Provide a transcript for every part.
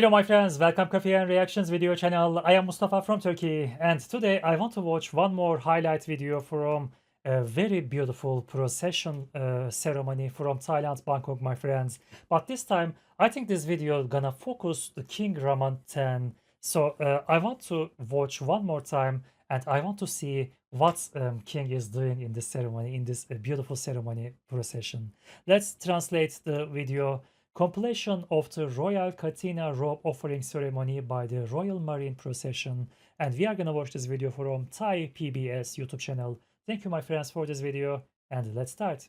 Hello, my friends. Welcome Coffee and Reactions video channel. I am Mustafa from Turkey, and today I want to watch one more highlight video from a very beautiful procession uh, ceremony from Thailand, Bangkok, my friends. But this time, I think this video gonna focus the King Raman 10. So uh, I want to watch one more time, and I want to see what um, King is doing in this ceremony, in this uh, beautiful ceremony procession. Let's translate the video compilation of the Royal Katina robe offering ceremony by the Royal Marine Procession. And we are gonna watch this video from Thai PBS YouTube channel. Thank you, my friends, for this video, and let's start.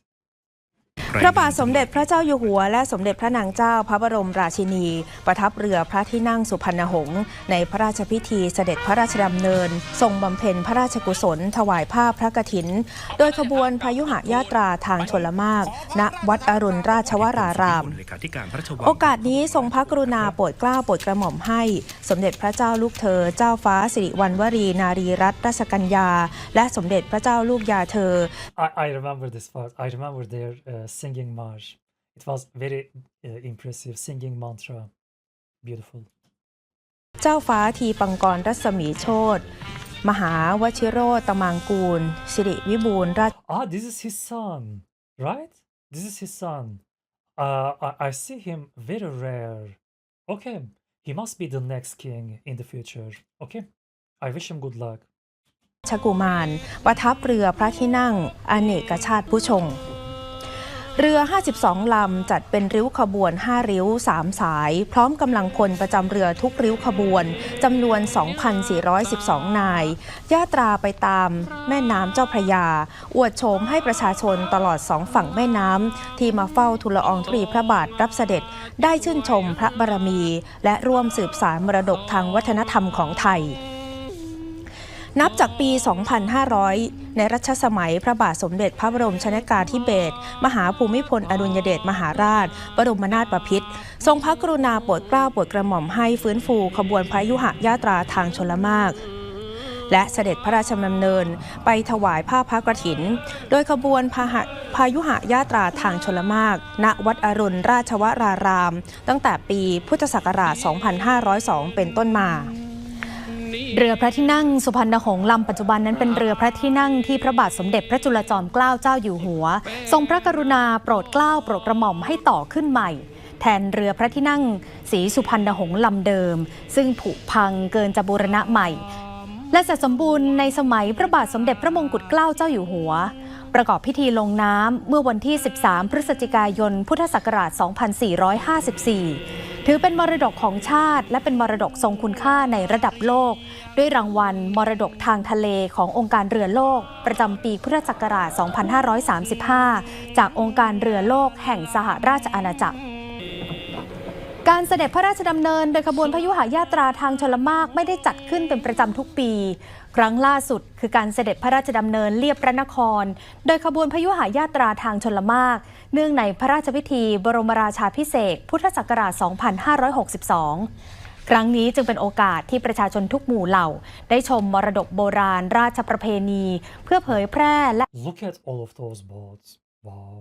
พระบาทสมเด็จพระเจ้าอยู่หัว และสมเด็จพระนางเจ้าพระบรมราชินี ประทับเรือพระที่นั่งสุพรรณหงษ์ในพระราชพิธีเสด็จพระราชดำเนิน ทรงบำเพ็ญพระราชกุศล ถวายผ้าพระกฐิน โดยขบวนพายุหญาตราทางชลมาก ณวัดอรุณราชวรารามเลขาธิการพระราชวังโอกาสนี้ทรงพระกรุณาโปรดเกล้าโปรดกระหม่อมให้ สมเด็จพระเจ้าลูกเธอ เจ้าฟ้าสิริวัณวรีนารีรัตนราชกัญญาและสมเด็จพระเจ้าลูกยาเธอ I, I remember this part. I remember their uh, singing march. It was very uh, impressive singing mantra. Beautiful. เจ้าฟ้าทีปังกรรัศมีโชตมหาวชิโรตมังกูลสิริวิบูลย์ราช Ah, this is his son, right? This is his son. Uh, I, I see him very rare. Okay, he must be the next king in the future. Okay, I wish him good luck. ชกุมารประทับเรือพระที่นั่งอเนกชาติผู้ชง เรือ 52 ลำ จัดเป็นริ้วขบวน 5 ริ้ว 3 สาย พร้อมกำลังพลประจำเรือทุกริ้วขบวนจำนวน 2,412 นายย่าตราไปตามแม่น้ำเจ้าพระยา อวดโฉมให้ประชาชนตลอดสองฝั่งแม่น้ำ ที่มาเฝ้าทูลอองธุลีพระบาทรับเสด็จ ได้ชื่นชมพระบารมี และร่วมสืบสารมรดกทางวัฒนธรรมของไทย นับจากปี 2500 ในรัชสมัยพระบาทสมเด็จพระบรมชนากาธิเบศรมหาภูมิพลอดุลยเดชมหาราช บรมนาถบพิตรทรงพระกรุณาโปรดเกล้าโปรดกระหม่อมให้ฟื้นฟูขบวนพระยุหญาตราทางชลมากและเสด็จพระราชดำเนินไปถวายผ้าพระกฐิน โดยขบวนพาหพายุหญาตราทางชลมาก ณ วัดอรุณราชวราราม ตั้งแต่ปีพุทธศักราช 2502 เป็นต้นมา เรือพระที่นั่งสุพรรณหงษ์ลำปัจจุบันนั้นเป็นเรือพระที่นั่งที่พระบาทสมเด็จพระจุลจอมเกล้าเจ้าอยู่หัว ทรงพระกรุณาโปรดเกล้าโปรดกระหม่อมให้ต่อขึ้นใหม่ แทนเรือพระที่นั่งสีสุพรรณหงษ์ลำเดิม ซึ่งผุพังเกินจะบูรณะใหม่ และเสร็จสมบูรณ์ในสมัยพระบาทสมเด็จพระมงกุฎเกล้าเจ้าอยู่หัว ประกอบพิธีลงน้ำเมื่อวันที่ 13 พฤศจิกายน พุทธศักราช 2454 ถือเป็นมรดกของชาติ และเป็นมรดกทรงคุณค่าในระดับโลก ด้วยรางวัลมรดกทางทะเลขององค์การเรือโลก ประจำปีพุทธศักราช 2535 จากองค์การเรือโลกแห่งสหราชอาณาจักร การเสด็จพระราชดำเนินโดยขบวนพยุหญาตราทางชลมากไม่ได้จัดขึ้นเป็นประจำทุกปี ครั้งล่าสุดคือการเสด็จพระราชดำเนินเลียบพระนคร โดยขบวนพยุหญาตราทางชลมาก เนื่องในพระราชพิธีบรมราชาพิเศษพุทธศักราช 2562 ครั้งนี้จึงเป็นโอกาสที่ประชาชนทุกหมู่เหล่า ได้ชมมรดกโบราณราชประเพณี เพื่อเผยแพร่และ Look at all of those boats. Wow.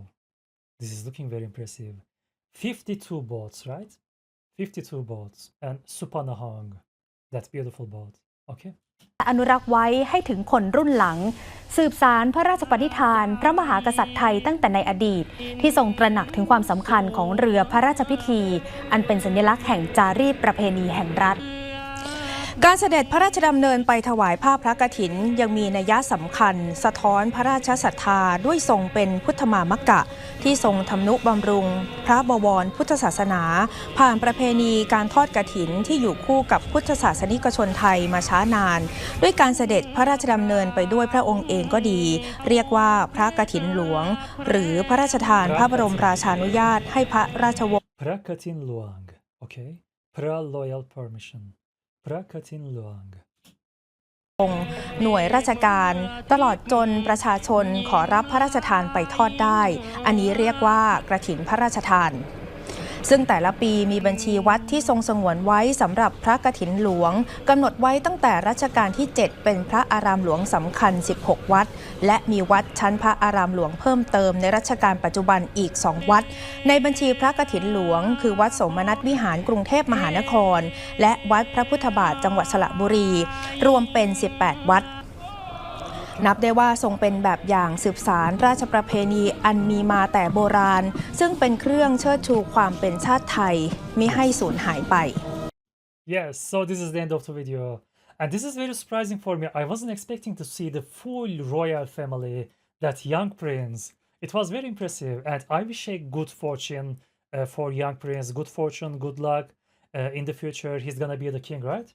This is looking very impressive. 52 boats, right? 52 boats. And Supanahang. That beautiful boat. Okay. อนุรักษ์ไว้ให้ถึงคนรุ่นหลัง สืบสารพระราชปณิธาน พระมหากษัตริย์ไทยตั้งแต่ในอดีต ที่ทรงตระหนักถึงความสำคัญของเรือพระราชพิธี อันเป็นสัญลักษณ์แห่งจารีตประเพณีแห่งรัฐ การเสด็จพระราชดำเนินไปถวายผ้าพระกฐิน ยังมีนัยสำคัญ สะท้อนพระราชศรัทธาด้วยทรงเป็นพุทธมามกะ ที่ทรงทำนุบำรุง พระบวรพุทธศาสนา ผ่านประเพณีการทอดกฐินที่อยู่คู่กับพุทธศาสนิกชนไทยมาช้านาน ด้วยการเสด็จพระราชดำเนินไปด้วยพระองค์เองก็ดี เรียกว่าพระกฐินหลวง หรือพระราชทานพระบรมราชานุญาตให้พระราชวงศ์ Prakatin Luang. Okay. Pra Loyal Permission. Prakatin Luang. หน่วยราชการตลอดจนประชาชนขอรับพระราชทานไปทอดได้ อันนี้เรียกว่ากระถินพระราชทาน ซึ่งแต่ละปีมีบัญชีวัดที่ทรงสงวนไว้สำหรับพระกฐินหลวงกำหนดไว้ตั้งแต่รัชกาลที่ 7 เป็นพระอารามหลวงสำคัญ 16 วัด และมีวัดชั้นพระอารามหลวงเพิ่มเติมในรัชกาลปัจจุบันอีก 2 วัด ในบัญชีพระกฐินหลวง คือวัดสมนัตวิหารกรุงเทพมหานคร และวัดพระพุทธบาทจังหวัดสระบุรี รวมเป็น 18 วัด นับได้ว่าทรงเป็นแบบอย่างสืบสารราชประเพณีอันมีมาแต่โบราณ ซึ่งเป็นเครื่องเชิดชูความเป็นชาติไทยมิให้สูญหายไป Yes, so this is the end of the video. And this is very surprising for me. I wasn't expecting to see the full royal family, that young prince. It was very impressive, and I wish a good fortune uh, for young prince, good fortune, good luck. Uh, in the future, he's gonna be the king, right?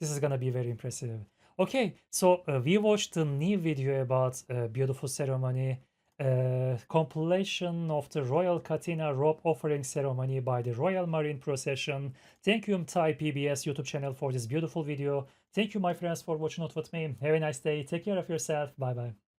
This is gonna be very impressive. Okay, so uh, we watched a new video about uh, beautiful ceremony, uh, compilation of the Royal Katina robe offering ceremony by the Royal Marine Procession. Thank you, Thai PBS YouTube channel for this beautiful video. Thank you, my friends, for watching it with me. Have a nice day. Take care of yourself. Bye bye.